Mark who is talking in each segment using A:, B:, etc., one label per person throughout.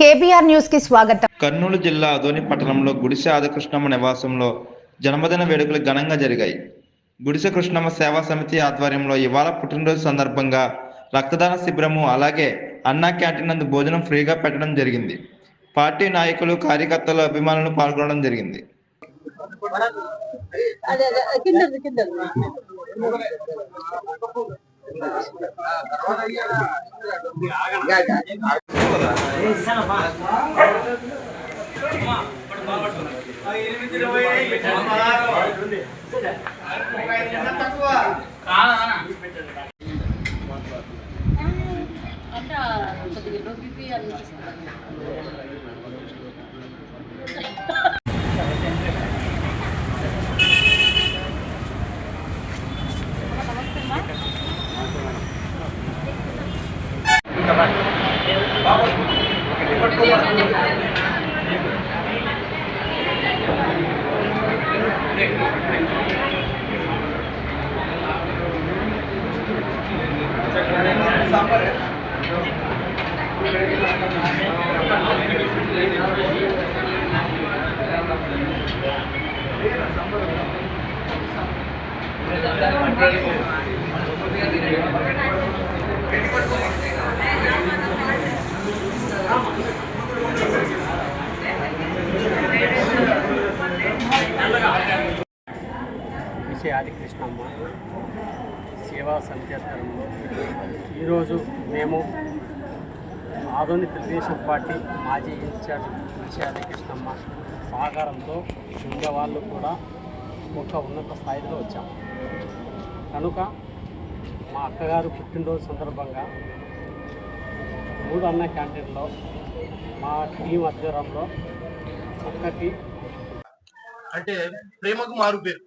A: KBR న్యూస్కి స్వాగతం.
B: కర్నూలు జిల్లా అదోని పట్టణంలో గుడిసె ఆదికృష్ణమ్మ నివాసంలో జన్మదిన వేడుకలు ఘనంగా జరిగాయి. గుడిసె కృష్ణమ్మ సేవా సమితి ఆధ్వర్యంలో ఇవాళ పుట్టినరోజు సందర్భంగా రక్తదాన శిబిరము అలాగే అన్నా క్యాంటీన్ నందు భోజనం ఫ్రీగా పెట్టడం జరిగింది. పార్టీ నాయకులు కార్యకర్తలు అభిమానులు పాల్గొనడం జరిగింది.
C: అదే అదే కింద కింద అంటే కొద్దిగా లో అనిపిస్తుంది. అనిపిస్తుంది
D: విషయ ఆదికృష్ణమ్మ సేవా సమితి ఈరోజు మేము ఆధునిక తెలుగుదేశం పార్టీ మాజీ ఇన్ఛార్జ్ విషయ కృష్ణమ్మ సహకారంతో వాళ్ళు కూడా ఒక ఉన్నత స్థాయిలో వచ్చాము కనుక మా అక్కగారు పుట్టినరోజు సందర్భంగా మూడు అన్న క్యాంటీన్లో మా టీం ఆధ్వర్యంలో అక్కకి
E: అంటే ప్రేమకు మారు పేరు.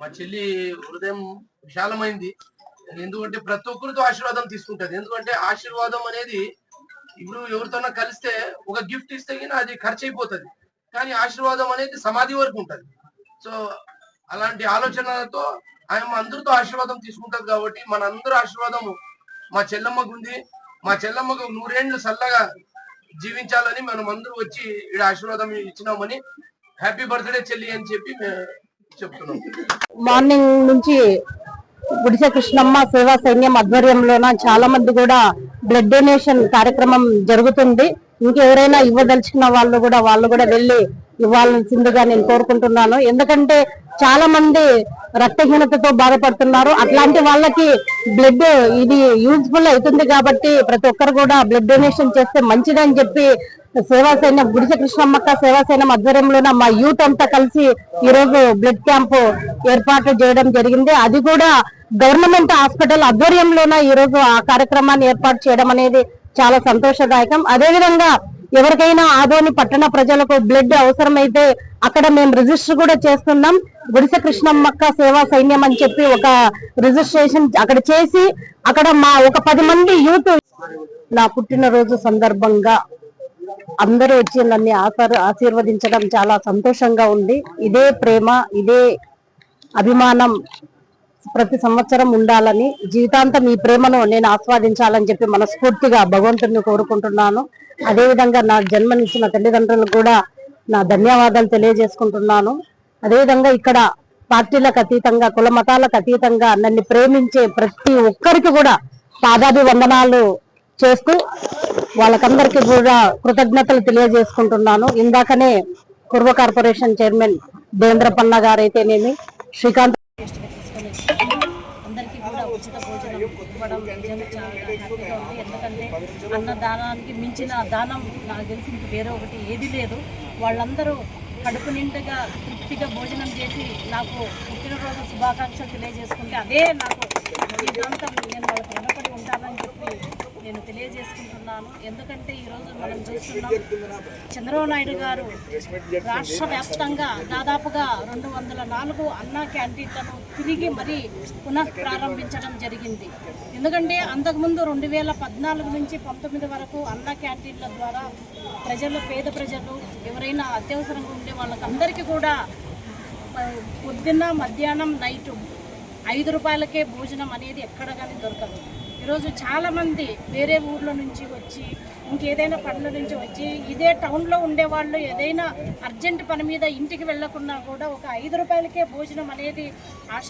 E: మా చెల్లి హృదయం విశాలమైంది. ఎందుకంటే ప్రతి ఒక్కరితో ఆశీర్వాదం తీసుకుంటది. ఎందుకంటే ఆశీర్వాదం అనేది ఇప్పుడు ఎవరితోనో కలిస్తే ఒక గిఫ్ట్ ఇస్తే అది ఖర్చు అయిపోతుంది కానీ ఆశీర్వాదం అనేది సమాధి వరకు ఉంటుంది. సో అలాంటి ఆలోచనలతో ఆయన అందరితో ఆశీర్వాదం తీసుకుంటది కాబట్టి మన అందరూ ఆశీర్వాదము మా చెల్లమ్మకు ఉంది మా చెల్లమ్మకు నూరేండ్లు సల్లగా జీవించాలని మనం అందరూ వచ్చి ఇక్కడ ఆశీర్వాదం ఇచ్చినామని హ్యాపీ బర్త్డే చెల్లి అని చెప్పి మేము చెప్తున్నాం.
C: మార్నింగ్ నుంచి గుడిసె కృష్ణమ్మ సేవా సైన్యం ఆధ్వర్యంలోన చాలా మంది కూడా బ్లడ్ డొనేషన్ కార్యక్రమం జరుగుతుంది. ఇంకెవరైనా ఇవ్వదలుచుకున్న వాళ్ళు కూడా వాళ్ళు కూడా వెళ్ళి ఇవ్వాల్సిందిగా నేను కోరుకుంటున్నాను. ఎందుకంటే చాలా మంది రక్తహీనతతో బాధపడుతున్నారు. అట్లాంటి వాళ్ళకి బ్లడ్ ఇది యూజ్ఫుల్ అవుతుంది కాబట్టి ప్రతి ఒక్కరు కూడా బ్లడ్ డొనేషన్ చేస్తే మంచిదని చెప్పి సేవా సైన్యం గుడిసె కృష్ణమ్మక్క సేవా సైన్యం ఆధ్వర్యంలోన మా యూత్ అంతా కలిసి ఈ రోజు బ్లడ్ క్యాంపు ఏర్పాటు చేయడం జరిగింది. అది కూడా గవర్నమెంట్ హాస్పిటల్ ఆధ్వర్యంలోన ఈ రోజు ఆ కార్యక్రమాన్ని ఏర్పాటు చేయడం అనేది చాలా సంతోషదాయకం. అదే విధంగా ఎవరికైనా ఆదోని పట్టణ ప్రజలకు బ్లడ్ అవసరమైతే అక్కడ మేము రిజిస్టర్ కూడా చేస్తున్నాం. గుడిసె కృష్ణమ్మక్క సేవా సైన్యం అని చెప్పి ఒక రిజిస్ట్రేషన్ అక్కడ చేసి అక్కడ మా ఒక పది మంది యూత్ నా పుట్టినరోజు సందర్భంగా అందరూ వచ్చి నన్ను ఆశీర్ ఆశీర్వదించడం చాలా సంతోషంగా ఉంది. ఇదే ప్రేమ ఇదే అభిమానం ప్రతి సంవత్సరం ఉండాలని జీవితాంతం ఈ ప్రేమను నేను ఆస్వాదించాలని చెప్పి మనస్ఫూర్తిగా భగవంతుడిని కోరుకుంటున్నాను. అదేవిధంగా నా జన్మనిచ్చిన తల్లిదండ్రులకు కూడా నా ధన్యవాదాలు తెలియజేసుకుంటున్నాను. అదేవిధంగా ఇక్కడ పార్టీలకు అతీతంగా కుల మతాలకు అతీతంగా నన్ను ప్రేమించే ప్రతి ఒక్కరికి కూడా పాదాభి వందనాలు చేస్తూ వాళ్ళకందరికీ కూడా కృతజ్ఞతలు తెలియజేసుకుంటున్నాను. ఇందాకనే కుర్వ కార్పొరేషన్ చైర్మన్ దేవేంద్ర పన్న గారైతేనేమి శ్రీకాంత్
F: అందరికీ కూడా ఉచిత భోజనం ఇవ్వడం నిజంగా చాలా హ్యాపీగా ఉంది. ఎందుకంటే అన్నదానానికి మించిన దానం నాకు తెలిసి ఇంక వేరే ఒకటి ఏది లేదు. వాళ్ళందరూ కడుపు నిండుగా తృప్తిగా భోజనం చేసి నాకు పుట్టినరోజు శుభాకాంక్షలు తెలియజేసుకుంటే అదే నాకు జీవితాంతం నేను వాళ్ళకి రుణపడి ఉంటానని చెప్పి నేను తెలియజేసుకుంటున్నాను. ఎందుకంటే ఈరోజు మనం చూస్తున్నాం చంద్రబాబు నాయుడు గారు రాష్ట్ర వ్యాప్తంగా దాదాపుగా రెండు వందల నాలుగు అన్న క్యాంటీన్లను తిరిగి మరీ పునః ప్రారంభించడం జరిగింది. ఎందుకంటే అంతకుముందు రెండు వేల పద్నాలుగు నుంచి పంతొమ్మిది వరకు అన్న క్యాంటీన్ల ద్వారా ప్రజలు పేద ప్రజలు ఎవరైనా అత్యవసరంగా ఉండే వాళ్ళకందరికీ కూడా పొద్దున్న మధ్యాహ్నం నైటు ఐదు రూపాయలకే భోజనం అనేది ఎక్కడ కానీ దొరకదు. ఈరోజు చాలామంది వేరే ఊర్ల నుంచి వచ్చి ఇంకేదైనా పనుల నుంచి వచ్చి ఇదే టౌన్లో ఉండేవాళ్ళు ఏదైనా అర్జెంట్ పని మీద ఇంటికి వెళ్ళకుండా కూడా ఒక ఐదు రూపాయలకే భోజనం అనేది ఆశ